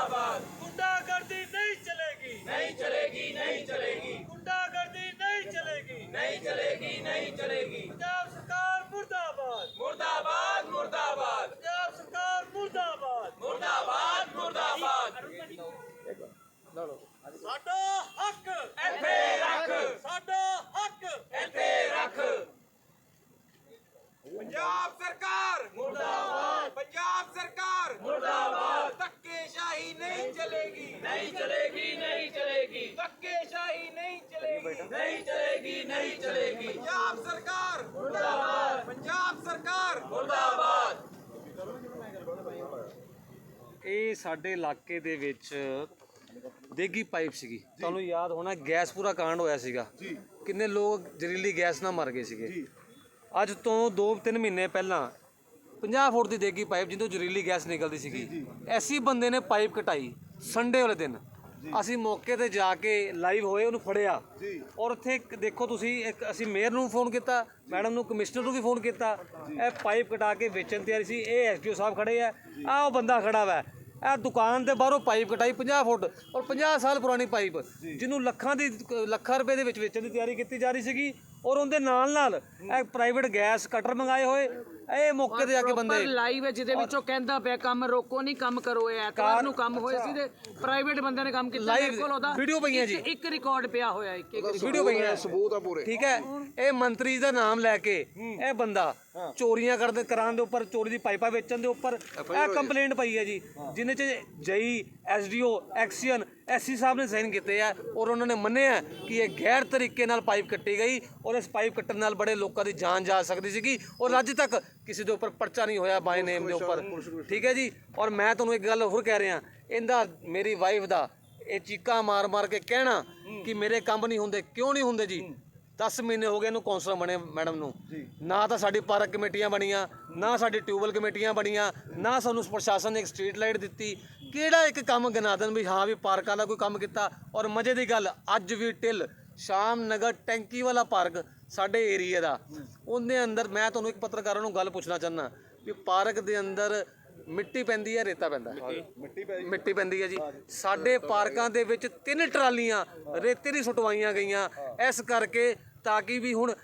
জিন্দাবাদ ਇਹ ਸਾਡੇ ਇਲਾਕੇ ਦੇ ਵਿੱਚ ਦੇਗੀ ਪਾਈਪ ਸੀਗੀ। ਤੁਹਾਨੂੰ ਯਾਦ ਹੋਣਾ ਗੈਸ ਪੂਰਾ ਕਾਂਡ ਹੋਇਆ ਸੀਗਾ। ਜੀ। ਕਿੰਨੇ ਲੋਕ ਜ਼ਹਿਰੀਲੀ ਗੈਸ ਨਾਲ ਮਰ ਗਏ ਸੀਗੇ। ਜੀ। ਅੱਜ ਤੋਂ 2-3 ਮਹੀਨੇ ਪਹਿਲਾਂ 50 ਫੁੱਟ ਦੀ ਦੇਗੀ ਪਾਈਪ ਜਿੰਦੋਂ ਜ਼ਹਿਰੀਲੀ ਗੈਸ ਨਿਕਲਦੀ ਸੀਗੀ। ਐਸੀ ਬੰਦੇ ਨੇ ਪਾਈਪ ਕਟਾਈ ਸੰਡੇ ਵਾਲੇ ਦਿਨ। ਅਸੀਂ ਮੌਕੇ ਤੇ ਜਾ ਕੇ ਲਾਈਵ ਹੋਏ ਉਹਨੂੰ ਫੜਿਆ। ਔਰ ਉੱਥੇ ਦੇਖੋ ਤੁਸੀਂ ਇੱਕ ਅਸੀਂ ਮੇਅਰ ਨੂੰ ਫੋਨ ਕੀਤਾ ਮੈਡਮ ਨੂੰ ਕਮਿਸ਼ਨਰ ਨੂੰ ਵੀ ਫੋਨ ਕੀਤਾ। ਇਹ ਪਾਈਪ ਕਟਾ ਕੇ ਵੇਚਣ ਤਿਆਰੀ ਸੀ। ਇਹ ਐਸਡੀਓ ਸਾਹਿਬ ਖੜੇ ਆ। ਆ ਉਹ ਬੰਦਾ ਖੜਾ ਵਾ। ਇਹ ਦੁਕਾਨ ਦੇ ਬਾਹਰੋਂ ਪਾਈਪ ਕਟਾਈ 50 ਫੁੱਟ ਔਰ 50 ਸਾਲ ਪੁਰਾਣੀ ਪਾਈਪ ਜਿਹਨੂੰ ਲੱਖਾਂ ਦੀ ਲੱਖਾਂ ਰੁਪਏ ਦੇ ਵਿੱਚ ਵੇਚਣ ਦੀ ਤਿਆਰੀ ਕੀਤੀ ਜਾ ਰਹੀ ਸੀਗੀ ਔਰ ਉਹਦੇ ਨਾਲ ਨਾਲ ਇਹ ਪ੍ਰਾਈਵੇਟ ਗੈਸ ਕਟਰ ਮੰਗਾਏ ਹੋਏ ਇਹ ਮੌਕੇ ਤੇ ਜਾ ਕੇ ਬੰਦੇ ਪਰ ਲਾਈਵ ਹੈ ਜਿਹਦੇ ਵਿੱਚੋਂ ਕਹਿੰਦਾ ਪਿਆ ਕੰਮ ਰੋਕੋ ਨਹੀਂ ਕੰਮ ਕਰੋ ਇਹ ਐਤਵਾਰ ਨੂੰ ਕੰਮ ਹੋਏ ਸੀ ਤੇ ਪ੍ਰਾਈਵੇਟ ਬੰਦੇ ਨੇ ਕੰਮ ਕੀਤਾ ਮੇਰੇ ਕੋਲ ਉਹਦਾ video ਪਈਆਂ ਇੱਕ- ਜੀ। ਇੱਕ ਰਿਕਾਰਡ ਪਿਆ ਹੋਇਆ ਇੱਕ ਇੱਕ ਵੀਡੀਓ ਪਈਆਂ। ਸਬੂਤ ਆ ਪੂਰੇ। ਠੀਕ ਹੈ। ਇਹ ਮੰਤਰੀ ਦਾ ਨਾਮ ਲੈ ਕੇ ਇਹ ਬੰਦਾ ਚੋਰੀਆਂ ਕਰਦੇ ਕਰਾਂ ਦੇ ਉੱਪਰ ਚੋਰੀ ਦੀ ਪਾਈਪਾਂ ਵੇਚਣ ਦੇ ਉੱਪਰ ਇਹ ਕੰਪਲੇਂਟ ਪਈ ਹੈ ਜੀ। ਜਿਨੇ ਚ ਜਈ ਐਸਡੀਓ ਐਕਸੀਅਨ ਐਸਸੀ ਸਾਹਿਬ ਨੇ ਸਾਈਨ ਕੀਤੇ ਆ ਔਰ ਉਹਨਾਂ ਨੇ ਮੰਨਿਆ ਕਿ ਇਹ ਗੈਰ ਤਰੀਕੇ ਨਾਲ ਪਾਈਪ ਕੱਟੀ ਗਈ ਔਰ ਇਸ ਪਾਈਪ ਕੱਟਣ ਨਾਲ ਬੜੇ ਲੋਕਾਂ ਦੀ ਜਾਨ ਜਾ ਸਕਦੀ ਸੀਗੀ ਔਰ ਅੱਜ ਤੱਕ ਕਿਸੇ ਦੇ ਉੱਪਰ ਪਰਚਾ ਨਹੀਂ ਹੋਇਆ ਬਾਈ ਨੇਮ ਦੇ ਉੱਪਰ। ਠੀਕ ਹੈ ਜੀ? ਔਰ ਮੈਂ ਤੁਹਾਨੂੰ ਇੱਕ ਗੱਲ ਹੋਰ ਕਹਿ ਰਿਹਾ, ਇਹਦਾ ਮੇਰੀ ਵਾਈਫ ਦਾ ਇਹ ਚੀਕਾਂ ਮਾਰ ਮਾਰ ਕੇ ਕਹਿਣਾ ਕਿ ਮੇਰੇ ਕੰਮ ਨਹੀਂ ਹੁੰਦੇ, ਕਿਉਂ ਨਹੀਂ ਹੁੰਦੇ ਜੀ? 10 ਮਹੀਨੇ ਹੋ ਗਏ ਇਹਨੂੰ ਕੌਂਸਲਰ ਬਣੇ ਮੈਡਮ ਨੂੰ। ਨਾ ਤਾਂ ਸਾਡੀ ਪਾਰਕ ਕਮੇਟੀਆਂ ਬਣੀਆਂ ਨਾ ਸਾਡੀ ਟਿਊਬਲ ਕਮੇਟੀਆਂ ਬਣੀਆਂ ਨਾ ਸਾਨੂੰ ਪ੍ਰਸ਼ਾਸਨ ਨੇ ਇੱਕ ਸਟਰੀਟ ਲਾਈਟ ਦਿੱਤੀ। ਕਿਹੜਾ ਇੱਕ ਕੰਮ ਗਿਣਾ ਦੇਣ ਵੀ ਹਾਂ ਵੀ ਪਾਰਕਾਂ ਦਾ ਕੋਈ ਕੰਮ ਕੀਤਾ? ਔਰ ਮਜ਼ੇ ਦੀ ਗੱਲ ਅੱਜ ਵੀ ਟਿਲ ਸ਼ਾਮ ਨਗਰ ਟੈਂਕੀ ਵਾਲਾ ਪਾਰਕ ਸਾਡੇ ਏਰੀਆ ਦਾ। ਉਹਦੇ ਅੰਦਰ ਮੈਂ ਤੁਹਾਨੂੰ ਇੱਕ ਪੱਤਰਕਾਰਾਂ ਨੂੰ ਗੱਲ ਪੁੱਛਣਾ ਚਾਹੁੰਦਾ ਵੀ ਪਾਰਕ ਦੇ ਅੰਦਰ ਮਿੱਟੀ ਪੈਂਦੀ ਹੈ ਰੇਤਾ ਪੈਂਦਾ ਮਿੱਟੀ ਪੈਂਦੀ ਹੈ ਜੀ। ਸਾਡੇ ਪਾਰਕਾਂ ਦੇ ਵਿੱਚ ਤਿੰਨ ਟਰਾਲੀਆਂ ਰੇਤੇ ਦੀ ਸੁਟਵਾਈਆਂ ਗਈਆਂ। ਇਸ ਕਰਕੇ ਤਾਂ ਕਿ ਵੀ ਹੁਣ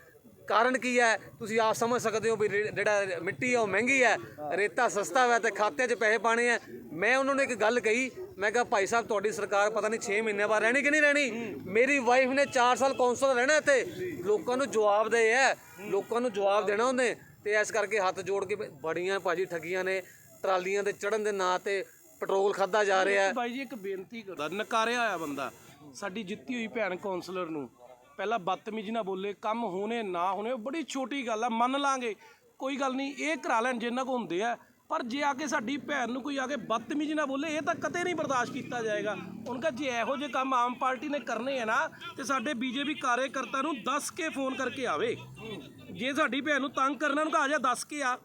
ਕਾਰਨ ਕੀ ਹੈ? ਤੁਸੀਂ ਆਪ ਸਮਝ ਸਕਦੇ ਹੋ ਵੀ ਰੇ- ਜਿਹੜਾ ਮਿੱਟੀ ਹੈ ਉਹ ਮਹਿੰਗੀ ਹੈ, ਰੇਤਾ ਸਸਤਾ ਹੈ ਤੇ ਖਾਤੇ 'ਚ ਪੈਸੇ ਪਾਣੇ ਆ। ਮੈਂ ਉਹਨਾਂ ਨੂੰ ਇੱਕ ਗੱਲ ਕਹੀ, ਮੈਂ ਕਿਹਾ ਭਾਈ ਸਾਹਿਬ, ਤੁਹਾਡੀ ਸਰਕਾਰ ਪਤਾ ਨਹੀਂ 6 ਮਹੀਨੇ ਬਾਅਦ ਰਹਿਣੀ ਕਿ ਨਹੀਂ ਰਹਿਣੀ? ਮੇਰੀ ਵਾਈਫ ਨੇ 4 ਸਾਲ ਕੌਂਸਲਰ ਰਹਿਣਾ ਇੱਥੇ। ਲੋਕਾਂ ਨੂੰ ਜਵਾਬ ਦੇ ਹੈ ਲੋਕਾਂ ਨੂੰ ਜਵਾਬ ਦੇਣਾ ਉਹਨੇ। ਤੇ ਇਸ ਕਰਕੇ ਹੱਥ ਜੋੜ ਕੇ ਬੜੀਆਂ ਭਾਜੀ ਠੱਗੀਆਂ ਨੇ, ਟਰਾਲੀਆਂ ਤੇ ਚੜਨ ਦੇ ਨਾਂ ਤੇ ਪੈਟਰੋਲ ਖਾਦਾ ਜਾ ਰਿਹਾ। ਹੈ ਬਾਈ ਜੀ, ਇੱਕ ਬੇਨਤੀ ਕਰਦਾ ਨਕਾਰਿਆ ਹੋਇਆ ਬੰਦਾ, ਸਾਡੀ ਜਿੱਤੀ ਹੋਈ ਭੈਣ ਕਾਉਂਸਲਰ ਨੂੰ। ਪਹਿਲਾਂ ਬਦਤਮੀਜ਼ੀ ਨਾਲ ਬੋਲੇ, ਕੰਮ ਹੋਣੇ, ਨਾ ਹੋਣੇ, ਉਹ ਬੜੀ ਛੋਟੀ ਗੱਲ ਆ, ਮੰਨ ਲਾਂਗੇ। ਕੋਈ ਗੱਲ ਨਹੀਂ, ਇਹ ਕਰਾ ਲੈਣ ਜਿੰਨਾ ਕੋ ਹੁੰਦੇ ਆ। ਪਰ ਜੇ ਆ ਕੇ ਸਾਡੀ ਭੈਣ ਨੂੰ ਕੋਈ ਆ ਕੇ ਬਦਤਮੀਜ਼ੀ ਨਾਲ ਬੋਲੇ, ਇਹ ਤਾਂ ਕਦੇ ਨਹੀਂ ਬਰਦਾਸ਼ਤ ਕੀਤਾ ਜਾਏਗਾ। ਉਹਨਾਂ ਕਾ ਜੇ ਇਹੋ ਜਿਹੇ ਕੰਮ ਆਮ ਪਾਰਟੀ ਨੇ ਕਰਨੇ ਆ ਨਾ, ਤੇ ਸਾਡੇ ਬੀਜੇਪੀ ਕਾਰਜਕਰਤਾ ਨੂੰ ਦੱਸ ਕੇ ਫੋਨ ਕਰਕੇ ਆਵੇ। ਜੇ ਸਾਡੀ ਭੈਣ ਨੂੰ ਤੰਗ ਕਰਨਾ ਨੂੰ ਕਹਾ ਜਾ, ਦੱਸ ਕੇ ਆ।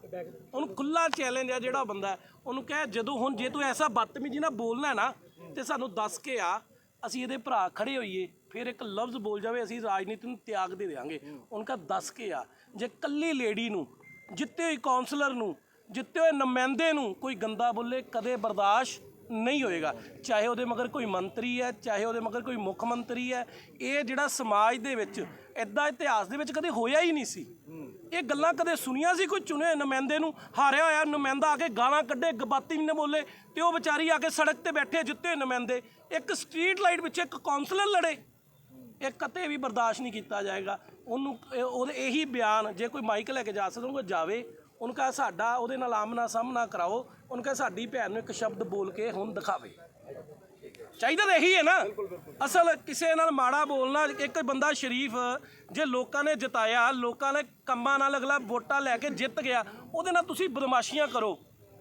ਉਹਨੂੰ ਖੁੱਲਾ ਚੈਲੰਜ ਆ ਜਿਹੜਾ ਬੰਦਾ ਉਹਨੂੰ ਕਹਿ, ਜਦੋਂ ਹੁਣ ਜੇ ਤੂੰ ਐਸਾ ਬਦਤਮੀਜ਼ੀ ਨਾਲ ਬੋਲਣਾ ਨਾ, ਤੇ ਸਾਨੂੰ ਦੱਸ ਕੇ ਆ, ਅਸੀਂ ਇਹਦੇ ਭਰਾ ਖੜੇ ਹੋਈਏ। ਫਿਰ ਇੱਕ ਲਫ਼ਜ਼ ਬੋਲ ਜਾਵੇ, ਅਸੀਂ ਰਾਜਨੀਤੀ ਨੂੰ ਤਿਆਗ ਦੇ ਦੇਵਾਂਗੇ ਉਹਨਾਂ ਕਾ ਦੱਸ ਕੇ ਆ, ਜੇ ਕੱਲੀ ਲੇਡੀ ਨੂੰ, ਜਿੱਤੇ ਹੋਈ ਕਾਉਂਸਲਰ ਨੂੰ, ਜਿੱਤੇ ਹੋਏ ਨੁਮਾਇੰਦੇ ਨੂੰ ਕੋਈ ਗੰਦਾ ਬੋਲੇ, ਕਦੇ ਬਰਦਾਸ਼ਤ ਨਹੀਂ ਹੋਏਗਾ। ਚਾਹੇ ਉਹਦੇ ਮਗਰ ਕੋਈ ਮੰਤਰੀ ਹੈ, ਚਾਹੇ ਉਹਦੇ ਮਗਰ ਕੋਈ ਮੁੱਖ ਮੰਤਰੀ ਹੈ, ਇਹ ਜਿਹੜਾ ਸਮਾਜ ਦੇ ਵਿੱਚ ਐਦਾਂ ਇਤਿਹਾਸ ਦੇ ਵਿੱਚ ਕਦੇ ਹੋਇਆ ਹੀ ਨਹੀਂ ਸੀ। ਇਹ ਗੱਲਾਂ ਕਦੇ ਸੁਣੀਆਂ ਸੀ ਕੋਈ ਚੁਣੇ ਹੋਏ ਨੁਮਾਇੰਦੇ ਨੂੰ? ਹਾਰਿਆ ਹੋਇਆ ਨੁਮਾਇੰਦਾ ਆ ਕੇ ਗਾਲਾਂ ਕੱਢੇ, ਗਬਾਤੀ ਨੇ ਬੋਲੇ, ਤੇ ਉਹ ਵਿਚਾਰੀ ਆ ਕੇ ਸੜਕ ਤੇ ਬੈਠੇ ਜਿੱਤੇ ਹੋਏ ਨੁਮਾਇੰਦੇ। ਇੱਕ ਸਟਰੀਟ ਲਾਈਟ ਵਿੱਚ ਇੱਕ ਕਾਉਂਸਲਰ ਲੜੇ। ਇਹ ਕਦੇ ਵੀ ਬਰਦਾਸ਼ਤ ਨਹੀਂ ਕੀਤਾ ਜਾਏਗਾ। ਉਹਨੂੰ, ਇਹ- ਉਹਦੇ ਇਹੀ ਬਿਆਨ, ਜੇ ਕੋਈ ਮਾਈਕ ਲੈ ਕੇ ਜਾ ਸਕਦਾ ਉਹ ਜਾਵੇ। ਉਹਨੂੰ ਕਹਾ, ਸਾਡਾ ਉਹਦੇ ਨਾਲ ਆਮਨਾ ਸਾਹਮਣਾ ਕਰਾਓ। ਉਹਨੂੰ ਕਹਾ, ਸਾਡੀ ਭੈਣ ਨੂੰ ਇੱਕ ਸ਼ਬਦ ਬੋਲ ਕੇ ਹੁਣ ਦਿਖਾਵੇ। ਚਾਹੀਦਾ ਤਾਂ ਇਹੀ ਹੈ ਨਾ। ਅਸਲ ਕਿਸੇ ਨਾਲ ਮਾੜਾ ਬੋਲਣਾ, ਇੱਕ ਬੰਦਾ ਸ਼ਰੀਫ, ਜੇ ਲੋਕਾਂ ਨੇ ਜਿਤਾਇਆ, ਲੋਕਾਂ ਨੇ ਕੰਮਾਂ ਨਾਲ ਅਗਲਾ ਵੋਟਾਂ ਲੈ ਕੇ ਜਿੱਤ ਗਿਆ, ਉਹਦੇ ਨਾਲ ਤੁਸੀਂ ਬਦਮਾਸ਼ੀਆਂ ਕਰੋ।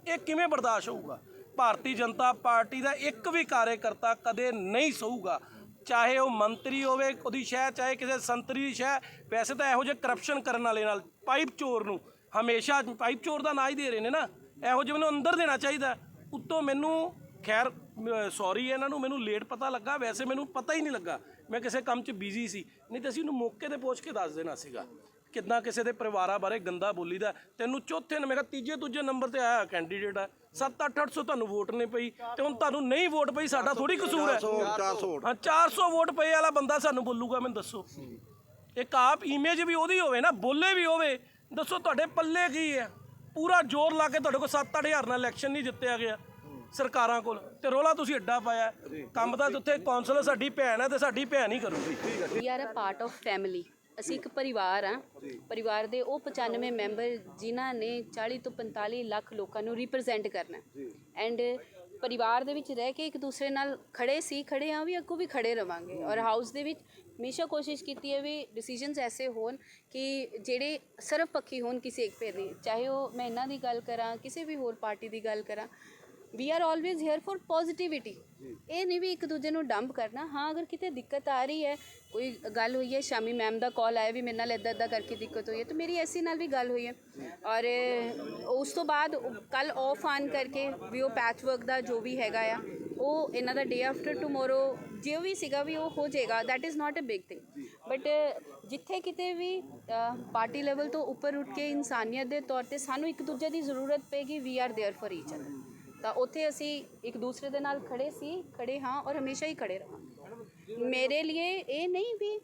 ਇਹ ਕਿਵੇਂ ਬਰਦਾਸ਼ਤ ਹੋਊਗਾ? ਭਾਰਤੀ ਜਨਤਾ ਪਾਰਟੀ ਦਾ ਇੱਕ ਵੀ ਕਾਰਜਕਰਤਾ ਕਦੇ ਨਹੀਂ ਸਹੂਗਾ। ਚਾਹੇ ਉਹ ਮੰਤਰੀ ਹੋਵੇ, ਉਹਦੀ ਸ਼ਹਿ ਚਾਹੇ ਕਿਸੇ ਸੰਤਰੀ ਦੀ ਸ਼ਹਿ ਵੈਸੇ ਤਾਂ ਇਹੋ ਜਿਹੇ ਕਰਪਸ਼ਨ ਕਰਨ ਵਾਲੇ ਨਾਲ ਪਾਈਪ ਚੋਰ ਨੂੰ, ਹਮੇਸ਼ਾ ਪਾਈਪ ਚੋਰ ਦਾ ਨਾਂ ਹੀ ਦੇ ਰਹੇ ਨੇ ਨਾ, ਇਹੋ ਜਿਹੇ ਨੂੰ ਅੰਦਰ ਦੇਣਾ ਚਾਹੀਦਾ। ਉੱਤੋਂ ਮੈਨੂੰ, ਖੈਰ ਸੌਰੀ ਇਹਨਾਂ ਨੂੰ, ਮੈਨੂੰ ਲੇਟ ਪਤਾ ਲੱਗਾ, ਵੈਸੇ ਮੈਨੂੰ ਪਤਾ ਹੀ ਨਹੀਂ ਲੱਗਾ, ਮੈਂ ਕਿਸੇ ਕੰਮ 'ਚ ਬਿਜ਼ੀ ਸੀ, ਨਹੀਂ ਤਾਂ ਅਸੀਂ ਉਹਨੂੰ ਮੌਕੇ ਤੇ ਪਹੁੰਚ ਕੇ ਦੱਸ ਦੇਣਾ ਸੀਗਾ। ਕਿੱਦਾਂ ਕਿਸੇ ਦੇ ਪਰਿਵਾਰਾਂ ਬਾਰੇ ਗੰਦਾ ਬੋਲੀਦਾ ਤੈਨੂੰ ਚੌਥੇ ਨੰਬਰ ਕਿਹਾ ਤੀਜੇ ਦੂਜੇ ਨੰਬਰ ਤੇ ਆਇਆ ਕੈਂਡੀਡੇਟ ਆ। 7-8 800 ਤੁਹਾਨੂੰ ਵੋਟ ਨਹੀਂ ਪਈ ਤੇ ਹੁਣ ਤੁਹਾਨੂੰ ਨਹੀਂ ਵੋਟ ਪਈ ਸਾਡਾ ਥੋੜੀ ਕਸੂਰ ਹੈ। 400 ਹਾਂ 400 ਵੋਟ ਪਏ ਵਾਲਾ ਬੰਦਾ ਸਾਨੂੰ ਬੋਲੂਗਾ ਮੈਨੂੰ ਦੱਸੋ। ਇੱਕ ਆਪ ਇਮੇਜ ਵੀ ਉਹਦੀ ਹੋਵੇ ਨਾ ਬੋਲੇ ਵੀ ਹੋਵੇ ਦੱਸੋ ਤੁਹਾਡੇ ਪੱਲੇ ਕੀ ਹੈ? ਪੂਰਾ ਜ਼ੋਰ ਲਾ ਕੇ ਤੁਹਾਡੇ ਕੋਲ 7-8000 ਨਾਲ ਇਲੈਕਸ਼ਨ ਨਹੀਂ ਜਿੱਤਿਆ ਗਿਆ ਸਰਕਾਰਾਂ ਕੋਲ। ਤੇ ਰੋਲਾ ਤੁਸੀਂ ਅੱਡਾ ਪਾਇਆ। ਕੰਮ ਤਾਂ ਉੱਥੇ ਕੌਂਸਲਰ ਸਾਡੀ ਭੈਣ ਹੈ ਤੇ ਸਾਡੀ ਭੈਣ ਹੀ ਕਰੂਗੀ। We are a part of family ਅਸੀਂ ਇੱਕ ਪਰਿਵਾਰ ਆ। ਪਰਿਵਾਰ ਦੇ ਉਹ 95 ਮੈਂਬਰ ਜਿਨ੍ਹਾਂ ਨੇ 40 ਤੋਂ 45 ਲੱਖ ਲੋਕਾਂ ਨੂੰ ਰਿਪਰੈਜ਼ੈਂਟ ਕਰਨਾ। ਐਂਡ ਪਰਿਵਾਰ ਦੇ ਵਿੱਚ ਰਹਿ ਕੇ ਇੱਕ ਦੂਸਰੇ ਨਾਲ ਖੜੇ ਸੀ ਖੜੇ ਆ ਵੀ ਅੱਗੋਂ ਵੀ ਖੜੇ ਰਵਾਂਗੇ। ਔਰ ਹਾਊਸ ਦੇ ਵਿੱਚ ਹਮੇਸ਼ਾ ਕੋਸ਼ਿਸ਼ ਕੀਤੀ ਹੈ ਵੀ ਡਿਸੀਜਨਸ ਐਸੇ ਹੋਣ ਕਿ ਜਿਹੜੇ ਸਰਵ ਪੱਖੀ ਹੋਣ ਕਿਸੇ ਇੱਕ ਪੇ ਦੀ ਚਾਹੇ ਉਹ ਮੈਂ ਇਹਨਾਂ ਦੀ ਗੱਲ ਕਰਾਂ ਕਿਸੇ ਵੀ ਹੋਰ ਪਾਰਟੀ ਦੀ ਗੱਲ ਕਰਾਂ we are always here for positivity ਇਹ ਨਹੀਂ ਵੀ ਇੱਕ ਦੂਜੇ ਨੂੰ ਡੰਪ ਕਰਨਾ। ਹਾਂ ਅਗਰ ਕਿਤੇ ਦਿੱਕਤ ਆ ਰਹੀ ਹੈ ਕੋਈ ਗੱਲ ਹੋਈ ਹੈ ਸ਼ਾਮੀ ਮੈਮ ਦਾ ਕਾਲ ਆਇਆ ਵੀ ਮੇਰੇ ਨਾਲ ਇਦਾਂ ਇਦਾਂ ਕਰਕੇ ਦਿੱਕਤ ਹੋਈ ਹੈ ਤੇ ਮੇਰੀ ਐਸੀ ਨਾਲ ਵੀ ਗੱਲ ਹੋਈ ਹੈ। ਔਰ ਉਸ ਤੋਂ ਬਾਅਦ ਕੱਲ ਆਫ ਆਨ ਕਰਕੇ ਵੀ ਉਹ ਪੈਚ ਵਰਕ ਦਾ ਜੋ ਵੀ ਹੈਗਾ ਆ ਉਹ ਇਹਨਾਂ ਦਾ ਡੇ ਆਫਟਰ ਟੁਮਾਰੋ ਜੇ ਵੀ ਸੀਗਾ ਵੀ ਉਹ ਹੋ ਜਾਏਗਾ। That is not a big thing but ਜਿੱਥੇ ਕਿਤੇ ਵੀ ਪਾਰਟੀ ਲੈਵਲ ਤੋਂ ਉੱਪਰ ਉੱਠ ਕੇ ਇਨਸਾਨੀਅਤ ਦੇ ਤੌਰ ਤੇ ਸਾਨੂੰ ਇੱਕ ਦੂਜੇ ਦੀ ਜ਼ਰੂਰਤ ਪੈਗੀ we are there for each other ਤਾਂ ਉੱਥੇ ਅਸੀਂ ਇੱਕ ਦੂਸਰੇ ਦੇ ਨਾਲ ਖੜੇ ਸੀ, ਖੜੇ ਹਾਂ ਔਰ ਹਮੇਸ਼ਾ ਹੀ ਖੜੇ ਰਹਾਂਗੇ। ਮੇਰੇ ਲਈ ਇਹ ਨਹੀਂ ਵੀ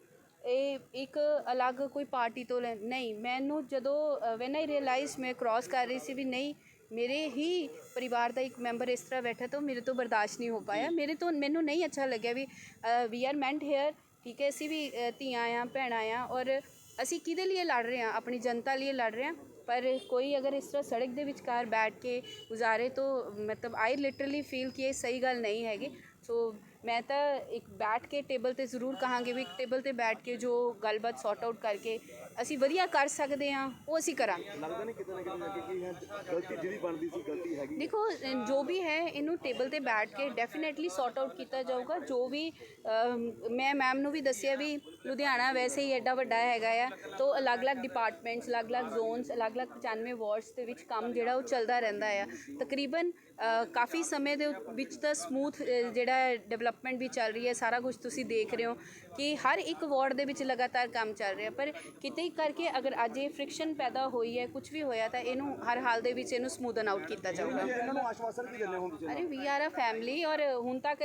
ਇਹ ਇੱਕ ਅਲੱਗ ਕੋਈ ਪਾਰਟੀ ਤੋਂ ਲੈ- ਨਹੀਂ, ਮੈਨੂੰ ਜਦੋਂ ਵੈਨ ਆਈ ਰਿਅਲਾਈਜ਼ ਮੈਂ ਕ੍ਰਾਸ ਕਰ ਰਹੀ ਸੀ ਵੀ ਨਹੀਂ, ਮੇਰੇ ਹੀ ਪਰਿਵਾਰ ਦਾ ਇੱਕ ਮੈਂਬਰ ਇਸ ਤਰ੍ਹਾਂ ਬੈਠਾ ਤਾਂ ਮੇਰੇ ਤੋਂ ਬਰਦਾਸ਼ਤ ਨਹੀਂ ਹੋ ਪਾਇਆ। ਮੇਰੇ ਤੋਂ, ਮੈਨੂੰ ਨਹੀਂ ਅੱਛਾ ਲੱਗਿਆ ਵੀ ਵੀ ਆਰ ਮੈਂਟ ਹੇਅਰ ਠੀਕ ਹੈ, ਅਸੀਂ ਵੀ ਧੀਆਂ ਆ, ਭੈਣਾਂ ਆ ਔਰ ਅਸੀਂ ਕਿਹਦੇ ਲਈ ਲੜ ਰਹੇ ਹਾਂ ਆਪਣੀ ਜਨਤਾ ਲਈ ਲੜ ਰਹੇ ਹਾਂ ਪਰ ਕੋਈ ਅਗਰ ਇਸ ਤਰ੍ਹਾਂ ਸੜਕ ਦੇ ਵਿਚਕਾਰ ਬੈਠ ਕੇ ਗੁਜ਼ਾਰੇ ਤਾਂ ਮਤਲਬ ਆਈ ਲਿਟਰਲੀ ਫੀਲ ਕਿ ਇਹ ਸਹੀ ਗੱਲ ਨਹੀਂ ਹੈਗੀ। ਸੋ ਮੈਂ ਤਾਂ ਇੱਕ ਬੈਠ ਕੇ ਟੇਬਲ ਤੇ ਜ਼ਰੂਰ ਕਹਾਂਗੇ ਵੀ ਇੱਕ ਟੇਬਲ ਤੇ ਬੈਠ ਕੇ ਜੋ ਗੱਲਬਾਤ ਸੌਟ ਆਊਟ ਕਰਕੇ ਅਸੀਂ ਵਧੀਆ ਕਰ ਸਕਦੇ ਹਾਂ ਉਹ ਅਸੀਂ ਕਰਾਂਗੇ। ਲੱਗਦਾ ਨਹੀਂ ਕਿਤੇ ਨਾ ਕਿਤੇ ਜਾ ਕੇ ਕਿ ਇਹ ਗਲਤੀ ਜਿਹੜੀ ਬਣਦੀ ਸੀ ਗਲਤੀ ਹੈਗੀ। ਦੇਖੋ ਜੋ ਵੀ ਹੈ ਇਹਨੂੰ ਟੇਬਲ ਤੇ ਬੈਠ ਕੇ ਡੈਫੀਨਿਟਲੀ ਸੌਟ ਆਊਟ ਕੀਤਾ ਜਾਊਗਾ। ਜੋ ਵੀ ਮੈਂ ਮੈਮ ਨੂੰ ਵੀ ਦੱਸਿਆ ਵੀ ਲੁਧਿਆਣਾ ਵੈਸੇ ਹੀ ਐਡਾ ਵੱਡਾ ਹੈਗਾ ਆ ਤੋਂ ਅਲੱਗ-ਅਲੱਗ ਡਿਪਾਰਟਮੈਂਟਸ ਅਲੱਗ-ਅਲੱਗ ਜ਼ੋਨਸ ਅਲੱਗ-ਅਲੱਗ 95 ਵਾਰਡਸ ਦੇ ਵਿੱਚ ਕੰਮ ਜਿਹੜਾ ਉਹ ਚੱਲਦਾ ਰਹਿੰਦਾ ਆ। ਤਕਰੀਬਨ ਕਾਫੀ ਸਮੇਂ ਦੇ ਵਿੱਚ ਤਾਂ ਸਮੂਥ ਜਿਹੜਾ ਡਿਵੈਲਪਮੈਂਟ ਵੀ ਚੱਲ ਰਹੀ ਹੈ ਸਾਰਾ ਕੁਝ ਤੁਸੀਂ ਦੇਖ ਰਹੇ ਹੋ ਕਿ ਹਰ ਇੱਕ ਵਾਰਡ ਦੇ ਵਿੱਚ ਲਗਾਤਾਰ ਕੰਮ ਚੱਲ ਰਿਹਾ ਪਰ ਕਿਤੇ ਹੀ ਕਰਕੇ ਅਗਰ ਅੱਜ ਇਹ ਫ੍ਰਿਕਸ਼ਨ ਪੈਦਾ ਹੋਈ ਹੈ ਕੁਝ ਵੀ ਹੋਇਆ ਤਾਂ ਇਹਨੂੰ ਹਰ ਹਾਲ ਦੇ ਵਿੱਚ ਇਹਨੂੰ ਸਮੂਥਨ ਆਊਟ ਕੀਤਾ ਜਾਊਗਾ। ਇਹਨਾਂ ਨੂੰ ਆਸ਼ਵਾਸਨ ਕੀ ਦਿੰਦੇ ਹੋ ਤੁਸੀਂ ਅਰੇ ਵੀ ਆਰ ਅ ਫੈਮਿਲੀ ਔਰ ਹੁਣ ਤੱਕ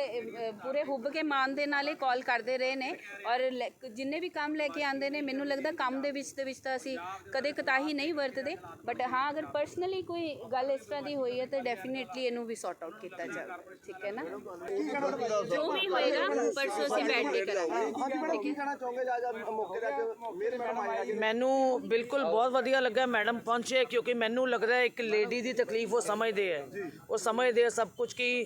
ਪੂਰੇ ਹੁੱਬ ਕੇ ਮਾਨ ਦੇ ਨਾਲ ਕਾਲ ਕਰਦੇ ਰਹੇ ਨੇ ਔਰ ਲੈ- ਜਿੰਨੇ ਵੀ ਕੰਮ ਲੈ ਕੇ ਆਂਦੇ ਨੇ ਮੈਨੂੰ ਲੱਗਦਾ ਕੰਮ ਦੇ ਵਿੱਚ ਦੇ ਵਿੱਚ ਤਾਂ ਅਸੀਂ ਕਦੇ ਕਤਾਹੀ ਨਹੀਂ ਵਰਤਦੇ ਬਟ ਹਾਂ ਅਗਰ ਪਰਸਨਲੀ ਕੋਈ ਗੱਲ ਇਸ ਤਰ੍ਹਾਂ ਦੀ ਹੋਈ ਹੈ ਤਾਂ ਡੈਫੀਨਿਟਲੀ ਇਹਨੂੰ ਵੀ ਸੌਟ ਆਊਟ ਕੀਤਾ ਜਾਵੇ ਠੀਕ ਹੈ ਨਾ? ਜੋ ਵੀ ਹੋਏਗਾ ਪਰਸੋਂ ਅਸੀਂ ਬੈਠ ਕੇ ਕਰਾਂਗੇ। ਹਾਂਜੀ ਮੈਡਮ ਕੀ ਕਹਿਣਾ ਚਾਹੋਗੇ? ਜਾ ਜਾ ਮੌਕੇ ਤੇ ਅੱਜ ਮੇਰੇ ਮੈਡਮ ਆਏ ਆ। ਮੈਨੂੰ ਬਿਲਕੁਲ ਬਹੁਤ ਵਧੀਆ ਲੱਗਾ ਮੈਡਮ ਪਹੁੰਚੇ ਕਿਉਂਕਿ ਮੈਨੂੰ ਲੱਗਦਾ ਹੈ ਇੱਕ ਲੇਡੀ ਦੀ ਤਕਲੀਫ ਉਹ ਸਮਝਦੇ ਹੈ। ਉਹ ਸਮਝਦੇ ਆ ਸਭ ਕੁਝ ਕਿ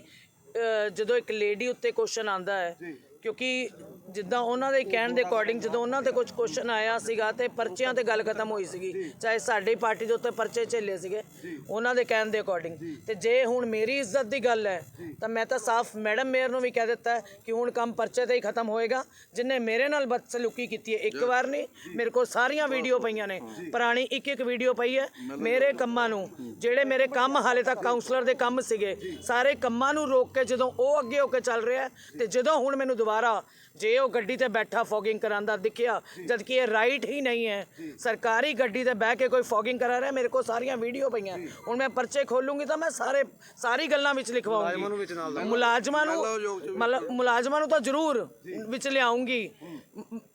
ਜਦੋਂ ਇੱਕ ਲੇਡੀ ਉੱਤੇ ਕੁਐਸਚਨ ਆਂਦਾ ਹੈ ਕਿਉਂਕਿ ਜਿੱਦਾਂ ਉਹਨਾਂ ਦੇ ਕਹਿਣ ਦੇ ਅਕੋਰਡਿੰਗ ਜਦੋਂ ਉਹਨਾਂ ਤੇ ਕੁਝ ਕੁਐਸਚਨ ਆਇਆ ਸੀਗਾ ਤੇ ਪਰਚਿਆਂ ਤੇ ਗੱਲ ਖਤਮ ਹੋਈ ਸੀਗੀ ਚਾਹੇ ਸਾਡੀ ਪਾਰਟੀ ਦੇ ਉੱਤੇ ਪਰਚੇ ਝੱਲੇ ਸੀਗੇ ਉਹਨਾਂ ਦੇ ਕਹਿਣ ਦੇ ਅਕੋਰਡਿੰਗ ਤੇ ਜੇ ਹੁਣ ਮੇਰੀ ਇੱਜ਼ਤ ਦੀ ਗੱਲ ਹੈ ਤਾਂ ਮੈਂ ਤਾਂ ਸਾਫ਼ ਮੈਡਮ ਮੇਅਰ ਨੂੰ ਵੀ ਕਹਿ ਦਿੱਤਾ ਕਿ ਹੁਣ ਕੰਮ ਪਰਚੇ ਤੇ ਹੀ ਖਤਮ ਹੋਏਗਾ। ਜਿਨੇ ਮੇਰੇ ਨਾਲ ਬਦਸਲੂਕੀ ਕੀਤੀ ਹੈ ਇੱਕ ਵਾਰ ਨਹੀਂ ਮੇਰੇ ਕੋਲ ਸਾਰੀਆਂ ਵੀਡੀਓ ਪਈਆਂ ਨੇ ਪੁਰਾਣੀ ਇੱਕ ਇੱਕ ਵੀਡੀਓ ਪਈ ਹੈ। ਮੇਰੇ ਕੰਮਾਂ ਨੂੰ ਜਿਹੜੇ ਮੇਰੇ ਕੰਮ ਹਾਲੇ ਤੱਕ ਕਾਉਂਸਲਰ ਦੇ ਕੰਮ ਸੀਗੇ ਸਾਰੇ ਕੰਮਾਂ ਨੂੰ ਰੋਕ ਕੇ ਜਦੋਂ ਉਹ ਅੱਗੇ ਹੋ ਕੇ ਚੱਲ ਰਿਹਾ ਹੈ, ਤੇ ਜਦੋਂ ਹੁਣ ਮੈਨੂੰ ਦੁਬਾਰਾ ਜੇ ਉਹ ਗੱਡੀ ਤੇ ਬੈਠਾ ਫੋਗਿੰਗ ਕਰਾਂਦਾ ਦਿਖਿਆ ਜਦ ਕਿ ਇਹ ਰਾਈਟ ਹੀ ਨਹੀਂ ਹੈ। ਸਰਕਾਰੀ ਗੱਡੀ ਤੇ ਬਹਿ ਕੇ ਕੋਈ ਫੋਗਿੰਗ ਕਰਾ ਰਿਹਾ ਮੇਰੇ ਕੋਲ ਸਾਰੀਆਂ ਵੀਡੀਓ ਪਈਆਂ। ਹੁਣ ਮੈਂ ਪਰਚੇ ਖੋਲੂੰਗੀ ਤਾਂ ਮੈਂ ਸਾਰੇ ਸਾਰੀ ਗੱਲਾਂ ਵਿੱਚ ਲਿਖਵਾਉਂਗੀ। ਮੁਲਾਜ਼ਮਾਂ ਨੂੰ ਮਤਲਬ ਮੁਲਾਜ਼ਮਾਂ ਨੂੰ ਤਾਂ ਜ਼ਰੂਰ ਵਿੱਚ ਲਿਆਉਂਗੀ।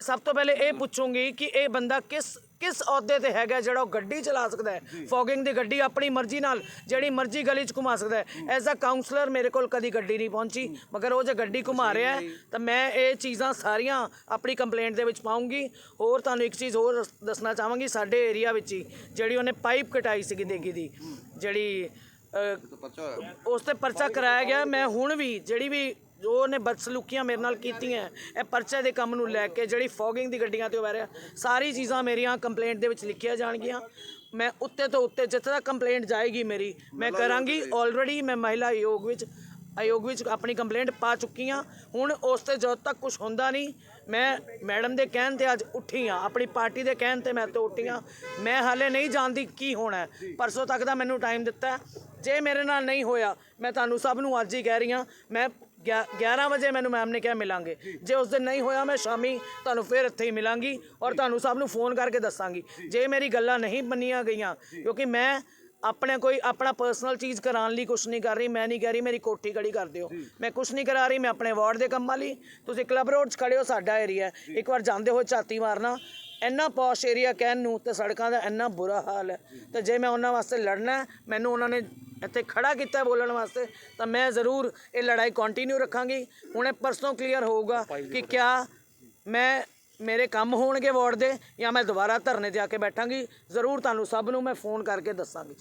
ਸਭ ਤੋਂ ਪਹਿਲੇ ਇਹ ਪੁੱਛੂੰਗੀ ਕਿ ਇਹ ਬੰਦਾ ਕਿਸ ਕਿਸ ਅਹੁਦੇ ਤੇ ਹੈਗਾ ਜਿਹੜਾ ਉਹ ਗੱਡੀ ਚਲਾ ਸਕਦਾ ਹੈ? ਫੋਗਿੰਗ ਦੀ ਗੱਡੀ ਆਪਣੀ ਮਰਜ਼ੀ ਨਾਲ ਜਿਹੜੀ ਮਰਜ਼ੀ ਗਲੀ 'ਚ ਘੁਮਾ ਸਕਦਾ ਹੈ। ਐਜ਼ ਅ ਕਾਉਂਸਲਰ ਮੇਰੇ ਕੋਲ ਕਦੀ ਗੱਡੀ ਨਹੀਂ ਪਹੁੰਚੀ। ਮਗਰ ਉਹ ਜੇ ਗੱਡੀ ਘੁਮਾ ਰਿਹਾ ਹੈ ਤਾਂ ਮੈਂ ਇਹ ਚੀਜ਼ਾਂ ਸਾਰੀਆਂ ਆਪਣੀ ਕੰਪਲੇਂਟ ਦੇ ਵਿੱਚ ਪਾਉਂਗੀ। ਹੋਰ ਤੁਹਾਨੂੰ ਇੱਕ ਚੀਜ਼ ਹੋਰ ਦੱਸ- ਦੱਸਣਾ ਚਾਹਾਂਗੀ ਸਾਡੇ ਏਰੀਆ ਵਿੱਚ ਹੀ ਜਿਹੜੀ ਉਹਨੇ ਪਾਈਪ ਕਟਾਈ ਸੀਗੀ ਦੇਗੀ ਦੀ। ਜਿਹੜੀ ਉਸ ਤੇ ਪਰਚਾ ਕਰਾਇਆ ਗਿਆ। ਮੈਂ ਹੁਣ ਵੀ ਜਿਹੜੀ ਵੀ ਜੋ ਉਹਨੇ ਬਦਸਲੂਕੀਆਂ ਮੇਰੇ ਨਾਲ ਕੀਤੀਆਂ ਇਹ ਪਰਚੇ ਦੇ ਕੰਮ ਨੂੰ ਲੈ ਕੇ ਜਿਹੜੀ ਫੋਗਿੰਗ ਦੀ ਗੱਡੀਆਂ ਤੇ ਬਹਿ ਰਿਹਾ ਸਾਰੀ ਚੀਜ਼ਾਂ ਮੇਰੀਆਂ ਕੰਪਲੇਂਟ ਦੇ ਵਿੱਚ ਲਿਖੀਆਂ ਜਾਣਗੀਆਂ। ਮੈਂ ਉੱਤੇ ਤੋਂ ਉੱਤੇ ਜਿੱਥੇ ਤੱਕ ਕੰਪਲੇਂਟ ਜਾਏਗੀ ਮੇਰੀ ਮੈਂ ਕਰਾਂਗੀ ਆਲਰੇਡੀ ਮੈਂ ਮਹਿਲਾ ਆਯੋਗ ਵਿੱਚ ਆਯੋਗ ਵਿੱਚ ਆਪਣੀ ਕੰਪਲੇਂਟ ਪਾ ਚੁੱਕੀ ਹਾਂ ਹੁਣ ਉਸ ਤੇ ਜਦੋਂ ਤੱਕ ਕੁਝ ਹੁੰਦਾ ਨਹੀਂ ਮੈਂ ਮੈਡਮ ਦੇ ਕਹਿਣ ਤੇ ਅੱਜ ਉੱਠੀ ਹਾਂ ਆਪਣੀ ਪਾਰਟੀ ਦੇ ਕਹਿਣ ਤੇ ਮੈਂ ਤੋਂ ਉੱਠੀ ਹਾਂ। ਮੈਂ ਹਾਲੇ ਨਹੀਂ ਜਾਣਦੀ ਕੀ ਹੋਣਾ ਹੈ। ਪਰਸੋਂ ਤੱਕ ਦਾ ਮੈਨੂੰ ਟਾਈਮ ਦਿੱਤਾ ਹੈ। ਜੇ ਮੇਰੇ ਨਾਲ ਨਹੀਂ ਹੋਇਆ ਮੈਂ ਤੁਹਾਨੂੰ ਸਭ ਨੂੰ ਅੱਜ ਹੀ ਕਹਿ ਰਹੀ ਹਾਂ ਮੈਂ 11 ਵਜੇ ਮੈਨੂੰ ਮੈਮ ਨੇ ਕਿਹਾ ਮਿਲਾਂਗੇ। ਜੇ। ਉਸ ਦਿਨ ਨਹੀਂ ਹੋਇਆ ਮੈਂ ਸ਼ਾਮੀ ਤੁਹਾਨੂੰ ਫਿਰ ਇੱਥੇ ਹੀ ਮਿਲਾਂਗੀ ਔਰ ਤੁਹਾਨੂੰ ਸਭ ਨੂੰ ਫੋਨ ਕਰਕੇ ਦੱਸਾਂਗੀ। ਜੇ। ਮੇਰੀ ਗੱਲਾਂ ਨਹੀਂ ਮੰਨੀਆਂ ਗਈਆਂ ਕਿਉਂਕਿ ਮੈਂ ਆਪਣੇ ਕੋਈ ਆਪਣਾ ਪਰਸਨਲ ਚੀਜ਼ ਕਰਾਉਣ ਲਈ ਕੁਝ ਨਹੀਂ ਕਰ ਰਹੀ ਮੈਂ ਨਹੀਂ ਕਹਿ ਰਹੀ ਮੇਰੀ ਕੋਠੀ ਖੜੀ ਕਰ ਦਿਓ। ਮੈਂ ਕੁਝ ਨਹੀਂ ਕਰਾ ਰਹੀ ਮੈਂ ਆਪਣੇ ਵਾਰਡ ਦੇ ਕੰਮਾਂ ਲਈ। ਤੁਸੀਂ ਕਲੱਬ ਰੋਡ 'ਚ ਖੜੇ ਹੋ ਸਾਡਾ ਏਰੀਆ ਇੱਕ ਵਾਰ ਜਾਂਦੇ ਹੋਏ ਝਾਤੀ ਮਾਰਨਾ ਇੰਨਾ ਪੌਸ਼ ਏਰੀਆ ਕਹਿਣ ਨੂੰ ਤੇ ਸੜਕਾਂ ਦਾ ਇੰਨਾ ਬੁਰਾ ਹਾਲ ਹੈ। ਤੇ ਜੇ ਮੈਂ ਉਹਨਾਂ ਵਾਸਤੇ ਲੜਨਾ ਹੈ, ਮੈਨੂੰ ਉਹਨਾਂ ਨੇ ਇੱਥੇ ਖੜਾ ਕੀਤਾ ਬੋਲਣ ਵਾਸਤੇ, ਤਾਂ ਮੈਂ ਜ਼ਰੂਰ ਇਹ ਲੜਾਈ ਕੰਟੀਨਿਊ ਰੱਖਾਂਗੀ। ਹੁਣ ਇਹ ਪਰਸੋਂ ਕਲੀਅਰ ਹੋਊਗਾ ਕਿ ਕਿਆ ਮੈਂ, ਮੇਰੇ ਕੰਮ ਹੋਣਗੇ ਵਾਰਡ ਦੇ ਜਾਂ ਮੈਂ ਦੁਬਾਰਾ ਧਰਨੇ ਤੇ ਆ ਕੇ ਬੈਠਾਂਗੀ। ਜ਼ਰੂਰ ਤੁਹਾਨੂੰ ਸਭ ਨੂੰ ਮੈਂ ਫੋਨ ਕਰਕੇ ਦੱਸਾਂਗੀ।